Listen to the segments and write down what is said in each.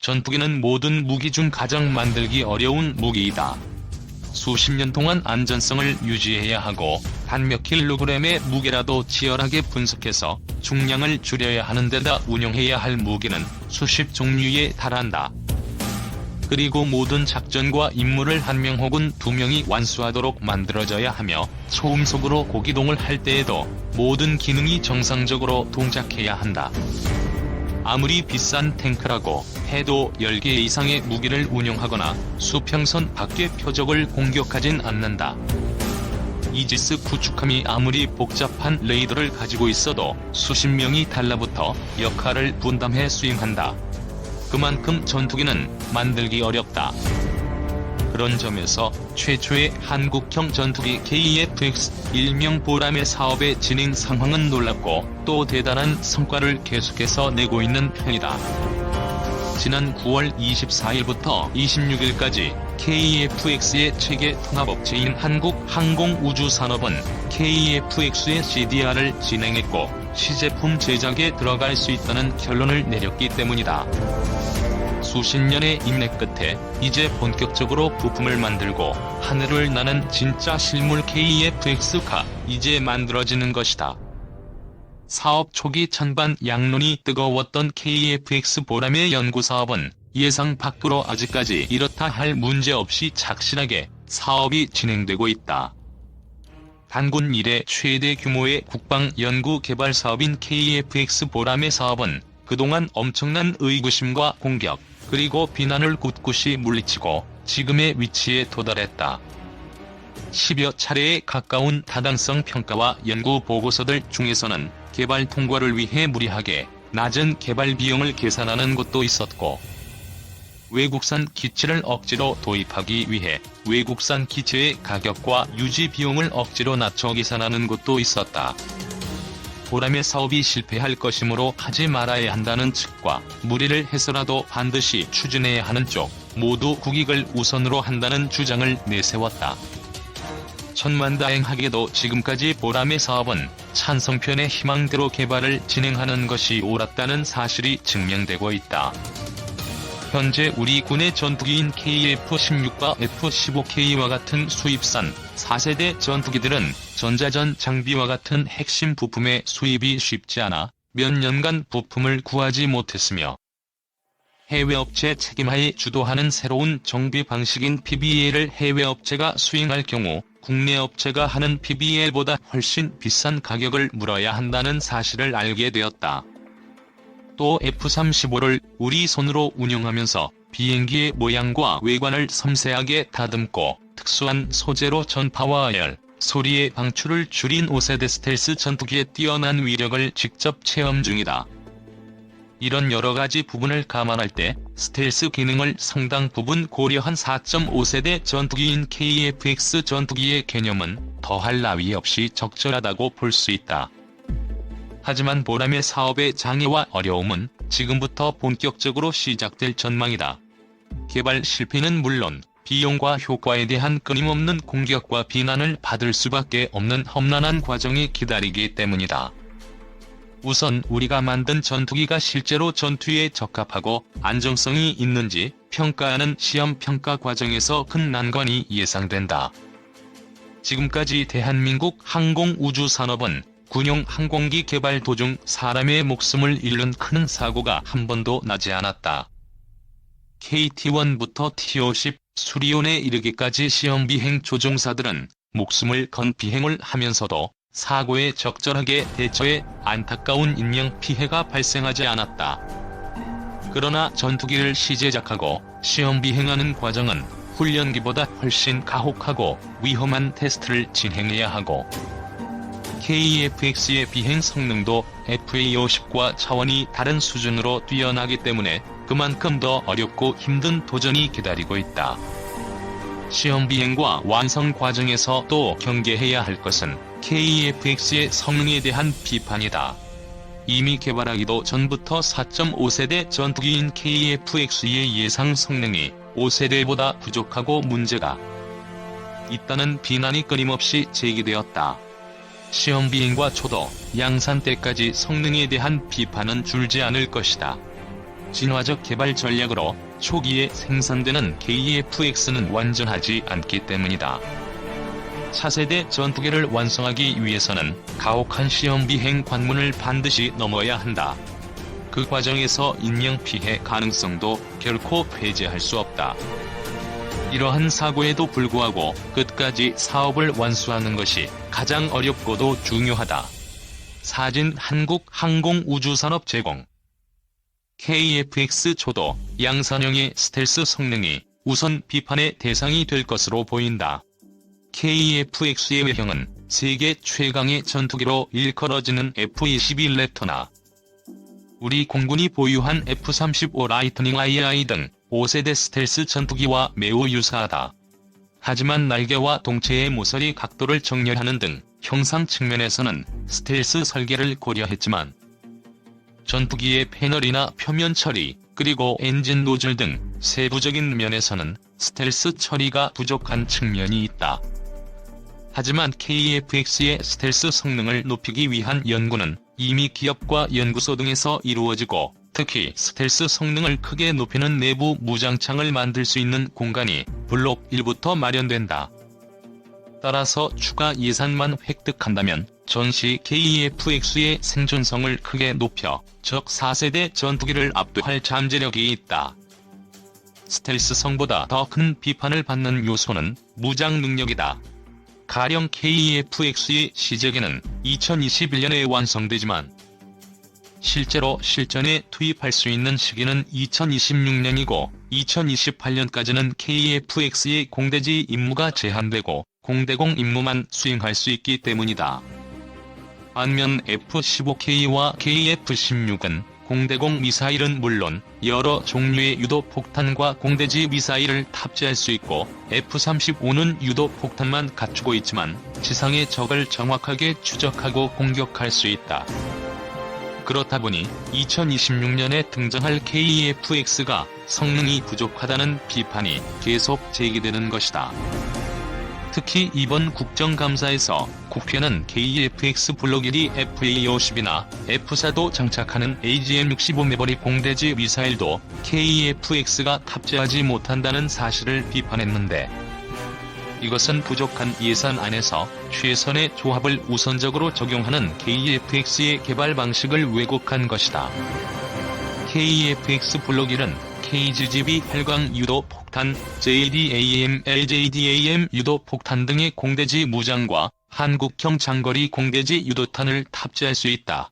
전투기는 모든 무기 중 가장 만들기 어려운 무기이다. 수십 년 동안 안전성을 유지해야 하고 단 몇 킬로그램의 무게라도 치열하게 분석해서 중량을 줄여야 하는 데다 운용해야 할 무기는 수십 종류에 달한다. 그리고 모든 작전과 임무를 한 명 혹은 두 명이 완수하도록 만들어져야 하며 초음속으로 고기동을 할 때에도 모든 기능이 정상적으로 동작해야 한다. 아무리 비싼 탱크라고 해도 10개 이상의 무기를 운용하거나 수평선 밖의 표적을 공격하진 않는다. 이지스 구축함이 아무리 복잡한 레이더를 가지고 있어도 수십 명이 달라붙어 역할을 분담해 수행한다. 그만큼 전투기는 만들기 어렵다. 그런 점에서 최초의 한국형 전투기 KF-X 일명 보람의 사업의 진행 상황은 놀랍고 또 대단한 성과를 계속해서 내고 있는 편이다. 지난 9월 24일부터 26일까지 KF-X의 체계 통합업체인 한국항공우주산업은 KF-X의 CDR을 진행했고 시제품 제작에 들어갈 수 있다는 결론을 내렸기 때문이다. 수십 년의 인내 끝에 이제 본격적으로 부품을 만들고 하늘을 나는 진짜 실물 KF-X가 이제 만들어지는 것이다. 사업 초기 찬반 양론이 뜨거웠던 KF-X 보람의 연구사업은 예상 밖으로 아직까지 이렇다 할 문제 없이 착실하게 사업이 진행되고 있다. 단군 이래 최대 규모의 국방 연구 개발 사업인 KF-X 보람의 사업은 그동안 엄청난 의구심과 공격, 그리고 비난을 굳굳이 물리치고 지금의 위치에 도달했다. 10여 차례에 가까운 타당성 평가와 연구 보고서들 중에서는 개발 통과를 위해 무리하게 낮은 개발 비용을 계산하는 것도 있었고, 외국산 기체를 억지로 도입하기 위해 외국산 기체의 가격과 유지 비용을 억지로 낮춰 계산하는 것도 있었다. 보람의 사업이 실패할 것이므로 하지 말아야 한다는 측과 무리를 해서라도 반드시 추진해야 하는 쪽 모두 국익을 우선으로 한다는 주장을 내세웠다. 천만다행하게도 지금까지 보람의 사업은 찬성편의 희망대로 개발을 진행하는 것이 옳았다는 사실이 증명되고 있다. 현재 우리 군의 전투기인 KF-16과 F-15K와 같은 수입산 4세대 전투기들은 전자전 장비와 같은 핵심 부품의 수입이 쉽지 않아 몇 년간 부품을 구하지 못했으며 해외 업체 책임하에 주도하는 새로운 정비 방식인 PBL을 해외 업체가 수행할 경우 국내 업체가 하는 PBL보다 훨씬 비싼 가격을 물어야 한다는 사실을 알게 되었다. 또 F-35를 우리 손으로 운영하면서 비행기의 모양과 외관을 섬세하게 다듬고 특수한 소재로 전파와 열, 소리의 방출을 줄인 5세대 스텔스 전투기의 뛰어난 위력을 직접 체험 중이다. 이런 여러 가지 부분을 감안할 때 스텔스 기능을 상당 부분 고려한 4.5세대 전투기인 KF-X 전투기의 개념은 더할 나위 없이 적절하다고 볼 수 있다. 하지만 보람의 사업의 장애와 어려움은 지금부터 본격적으로 시작될 전망이다. 개발 실패는 물론 비용과 효과에 대한 끊임없는 공격과 비난을 받을 수밖에 없는 험난한 과정이 기다리기 때문이다. 우선 우리가 만든 전투기가 실제로 전투에 적합하고 안정성이 있는지 평가하는 시험 평가 과정에서 큰 난관이 예상된다. 지금까지 대한민국 항공우주산업은 군용 항공기 개발 도중 사람의 목숨을 잃는 큰 사고가 한 번도 나지 않았다. KT-1부터 T-50, 수리온에 이르기까지 시험 비행 조종사들은 목숨을 건 비행을 하면서도 사고에 적절하게 대처해 안타까운 인명 피해가 발생하지 않았다. 그러나 전투기를 시제작하고 시험 비행하는 과정은 훈련기보다 훨씬 가혹하고 위험한 테스트를 진행해야 하고 KF-X의 비행 성능도 FA-50과 차원이 다른 수준으로 뛰어나기 때문에 그만큼 더 어렵고 힘든 도전이 기다리고 있다. 시험 비행과 완성 과정에서 또 경계해야 할 것은 KF-X의 성능에 대한 비판이다. 이미 개발하기도 전부터 4.5세대 전투기인 KF-X의 예상 성능이 5세대보다 부족하고 문제가 있다는 비난이 끊임없이 제기되었다. 시험 비행과 초도, 양산 때까지 성능에 대한 비판은 줄지 않을 것이다. 진화적 개발 전략으로 초기에 생산되는 KF-X는 완전하지 않기 때문이다. 차세대 전투기를 완성하기 위해서는 가혹한 시험 비행 관문을 반드시 넘어야 한다. 그 과정에서 인명 피해 가능성도 결코 배제할 수 없다. 이러한 사고에도 불구하고 끝까지 사업을 완수하는 것이 가장 어렵고도 중요하다. 사진 한국항공우주산업 제공 KF-X 초도 양산형의 스텔스 성능이 우선 비판의 대상이 될 것으로 보인다. KF-X의 외형은 세계 최강의 전투기로 일컬어지는 F-22 랩터나 우리 공군이 보유한 F-35 라이트닝 II 등 5세대 스텔스 전투기와 매우 유사하다. 하지만 날개와 동체의 모서리 각도를 정렬하는 등 형상 측면에서는 스텔스 설계를 고려했지만 전투기의 패널이나 표면 처리, 그리고 엔진 노즐 등 세부적인 면에서는 스텔스 처리가 부족한 측면이 있다. 하지만 KF-X의 스텔스 성능을 높이기 위한 연구는 이미 기업과 연구소 등에서 이루어지고 특히 스텔스 성능을 크게 높이는 내부 무장창을 만들 수 있는 공간이 블록 1부터 마련된다. 따라서 추가 예산만 획득한다면 전시 KF-X의 생존성을 크게 높여 적 4세대 전투기를 압도할 잠재력이 있다. 스텔스성보다 더 큰 비판을 받는 요소는 무장 능력이다. 가령 KF-X의 시제기는 2021년에 완성되지만 실제로 실전에 투입할 수 있는 시기는 2026년이고 2028년까지는 KF-X의 공대지 임무가 제한되고 공대공 임무만 수행할 수 있기 때문이다. 반면 F-15K와 KF-16은 공대공 미사일은 물론 여러 종류의 유도 폭탄과 공대지 미사일을 탑재할 수 있고 F-35는 유도 폭탄만 갖추고 있지만 지상의 적을 정확하게 추적하고 공격할 수 있다. 그렇다 보니 2026년에 등장할 KF-X가 성능이 부족하다는 비판이 계속 제기되는 것이다. 특히 이번 국정감사에서 국회는 KF-X 블록 1이 FA-50이나 F-4도 장착하는 AGM-65 매버리 공대지 미사일도 KF-X가 탑재하지 못한다는 사실을 비판했는데 이것은 부족한 예산 안에서 최선의 조합을 우선적으로 적용하는 KF-X의 개발 방식을 왜곡한 것이다. KF-X 블록 1은 KGGB 활광 유도 폭탄, JDAM, LJDAM 유도 폭탄 등의 공대지 무장과 한국형 장거리 공대지 유도탄을 탑재할 수 있다.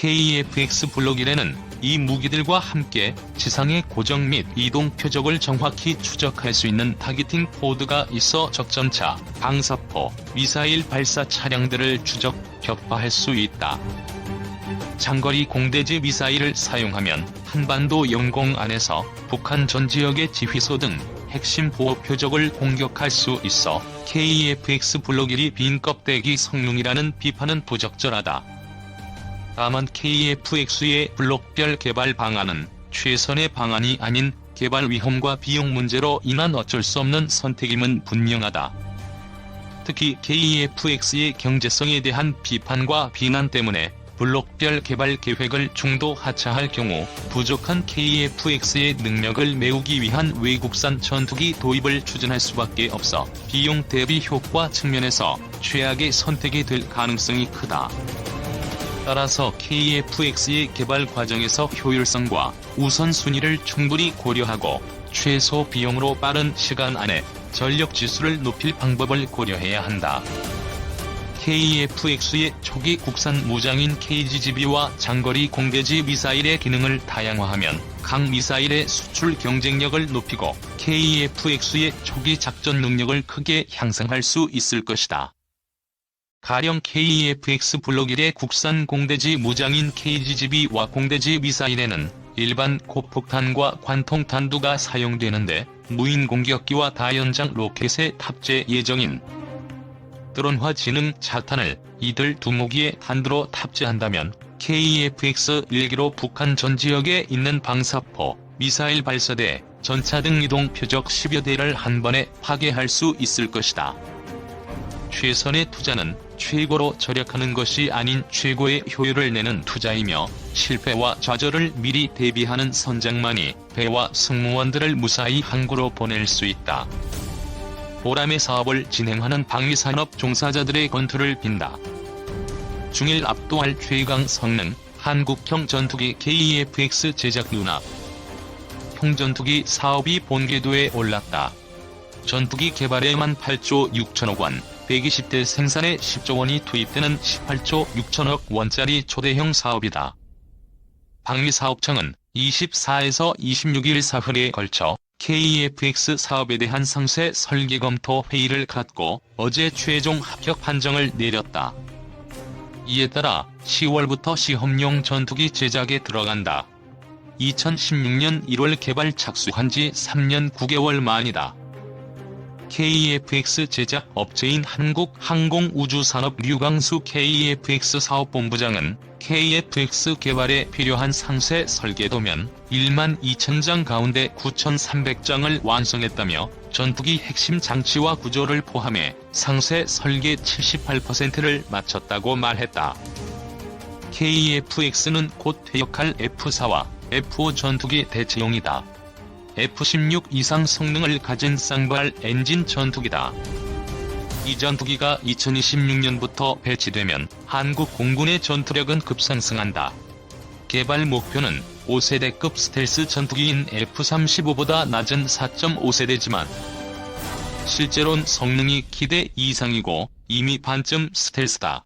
KF-X 블록 1에는 이 무기들과 함께 지상의 고정 및 이동 표적을 정확히 추적할 수 있는 타깃팅 포드가 있어 적전차, 방사포, 미사일 발사 차량들을 추적, 격파할 수 있다. 장거리 공대지 미사일을 사용하면 한반도 영공 안에서 북한 전 지역의 지휘소 등 핵심 보호 표적을 공격할 수 있어 KF-X 블록 1이 빈 껍데기 성능이라는 비판은 부적절하다. 다만 KF-X의 블록별 개발 방안은 최선의 방안이 아닌 개발 위험과 비용 문제로 인한 어쩔 수 없는 선택임은 분명하다. 특히 KF-X의 경제성에 대한 비판과 비난 때문에 블록별 개발 계획을 중도 하차할 경우 부족한 KF-X의 능력을 메우기 위한 외국산 전투기 도입을 추진할 수밖에 없어 비용 대비 효과 측면에서 최악의 선택이 될 가능성이 크다. 따라서 KF-X의 개발 과정에서 효율성과 우선순위를 충분히 고려하고 최소 비용으로 빠른 시간 안에 전력 지수를 높일 방법을 고려해야 한다. KF-X의 초기 국산 무장인 KGGB와 장거리 공대지 미사일의 기능을 다양화하면 각 미사일의 수출 경쟁력을 높이고 KF-X의 초기 작전 능력을 크게 향상할 수 있을 것이다. 가령 KF-X 블록 1의 국산 공대지 무장인 KGGB와 공대지 미사일에는 일반 고폭탄과 관통 탄두가 사용되는데 무인 공격기와 다연장 로켓의 탑재 예정인 드론화 지능 자탄을 이들 두 무기에 단두로 탑재한다면 KF-X 1기로 북한 전 지역에 있는 방사포, 미사일 발사대, 전차 등 이동 표적 10여 대를 한 번에 파괴할 수 있을 것이다. 최선의 투자는 최고로 절약하는 것이 아닌 최고의 효율을 내는 투자이며 실패와 좌절을 미리 대비하는 선장만이 배와 승무원들을 무사히 항구로 보낼 수 있다. 보람의 사업을 진행하는 방위산업 종사자들의 건투를 빈다. 중일 압도할 최강 성능 한국형 전투기 KEFX 제작 눈앞 형전투기 사업이 본궤도에 올랐다. 전투기 개발에만 8조 6천억 원, 120대 생산에 10조 원이 투입되는 18조 6천억 원짜리 초대형 사업이다. 방위사업청은 24에서 26일 사흘에 걸쳐 KEFX 사업에 대한 상세 설계 검토 회의를 갖고 어제 최종 합격 판정을 내렸다. 이에 따라 10월부터 시험용 전투기 제작에 들어간다. 2016년 1월 개발 착수한 지 3년 9개월 만이다. KEFX 제작 업체인 한국항공우주산업 류광수 KEFX 사업본부장은 KEFX 개발에 필요한 상세 설계도면 1만 2천 장 가운데 9,300장을 완성했다며 전투기 핵심 장치와 구조를 포함해 상세 설계 78%를 마쳤다고 말했다. KEFX는 곧 퇴역할 F4와 F5 전투기 대체용이다. F-16 이상 성능을 가진 쌍발 엔진 전투기다. 이 전투기가 2026년부터 배치되면 한국 공군의 전투력은 급상승한다. 개발 목표는 5세대급 스텔스 전투기인 F-35보다 낮은 4.5세대지만 실제론 성능이 기대 이상이고 이미 반쯤 스텔스다.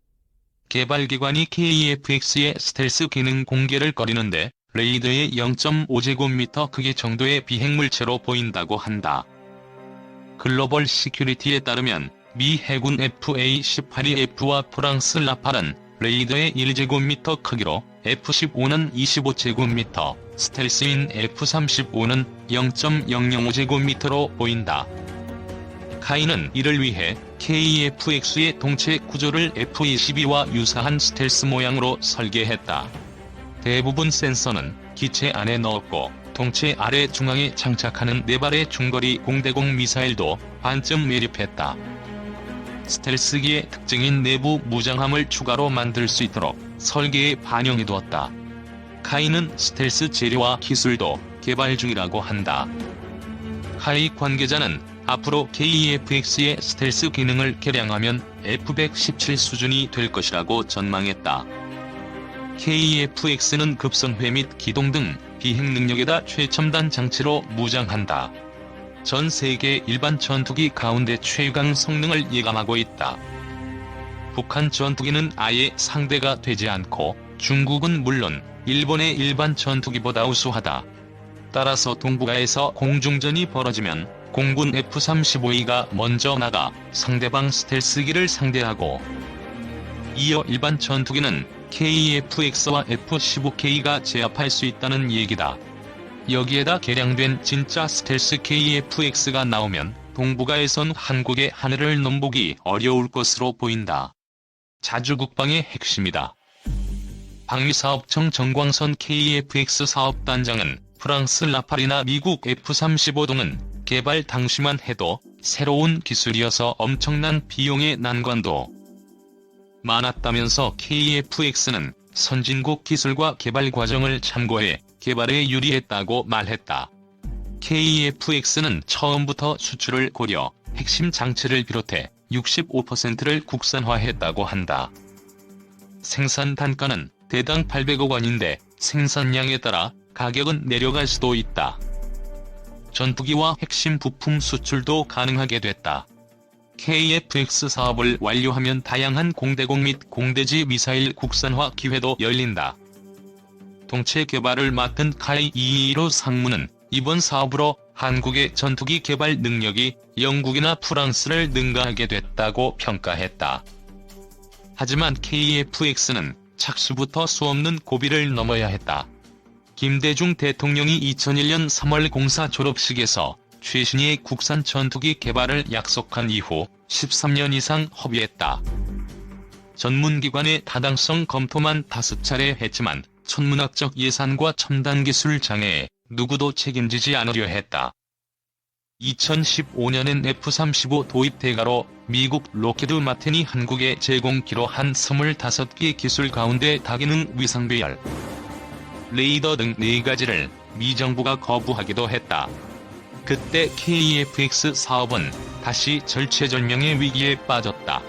개발기관이 KEFX의 스텔스 기능 공개를 꺼리는데 레이더의 0.5제곱미터 크기 정도의 비행물체로 보인다고 한다. 글로벌 시큐리티에 따르면 미 해군 FA-18EF와 프랑스 라팔은 레이더의 1제곱미터 크기로 F-15는 25제곱미터, 스텔스인 F-35는 0.005제곱미터로 보인다. 카이는 이를 위해 KEFX의 동체 구조를 F-22와 유사한 스텔스 모양으로 설계했다. 대부분 센서는 기체 안에 넣었고 동체 아래 중앙에 장착하는 네 발의 중거리 공대공 미사일도 반쯤 매립했다. 스텔스기의 특징인 내부 무장함을 추가로 만들 수 있도록 설계에 반영해두었다. 카이는 스텔스 재료와 기술도 개발 중이라고 한다. 카이 관계자는 앞으로 KEFX의 스텔스 기능을 개량하면 F-117 수준이 될 것이라고 전망했다. KEFX는 급선회 및 기동 등 비행 능력에다 최첨단 장치로 무장한다. 전 세계 일반 전투기 가운데 최강 성능을 예감하고 있다. 북한 전투기는 아예 상대가 되지 않고 중국은 물론 일본의 일반 전투기보다 우수하다. 따라서 동북아에서 공중전이 벌어지면 공군 F-35E가 먼저 나가 상대방 스텔스기를 상대하고 이어 일반 전투기는 KEFX와 F-15K가 제압할 수 있다는 얘기다. 여기에다 개량된 진짜 스텔스 KEFX가 나오면 동북아에선 한국의 하늘을 넘보기 어려울 것으로 보인다. 자주국방의 핵심이다. 방위사업청 정광선 KEFX 사업단장은 프랑스 라팔이나 미국 F-35 등은 개발 당시만 해도 새로운 기술이어서 엄청난 비용의 난관도 많았다면서 KFX는 선진국 기술과 개발 과정을 참고해 개발에 유리했다고 말했다. KFX는 처음부터 수출을 고려 핵심 장치를 비롯해 65%를 국산화했다고 한다. 생산 단가는 대당 800억 원인데 생산량에 따라 가격은 내려갈 수도 있다. 전투기와 핵심 부품 수출도 가능하게 됐다. KFX 사업을 완료하면 다양한 공대공 및 공대지 미사일 국산화 기회도 열린다. 동체 개발을 맡은 카이 이이로 상무는 이번 사업으로 한국의 전투기 개발 능력이 영국이나 프랑스를 능가하게 됐다고 평가했다. 하지만 KFX는 착수부터 수없는 고비를 넘어야 했다. 김대중 대통령이 2001년 3월 공사 졸업식에서 최신의 국산 전투기 개발을 약속한 이후 13년 이상 허비했다. 전문기관의 타당성 검토만 다섯 차례 했지만 천문학적 예산과 첨단 기술 장애에 누구도 책임지지 않으려 했다. 2015년엔 F-35 도입 대가로 미국 로키드 마틴이 한국에 제공키로 한 25개 기술 가운데 다기능 위상배열, 레이더 등 4가지를 미 정부가 거부하기도 했다. 그때 KFX 사업은 다시 절체절명의 위기에 빠졌다.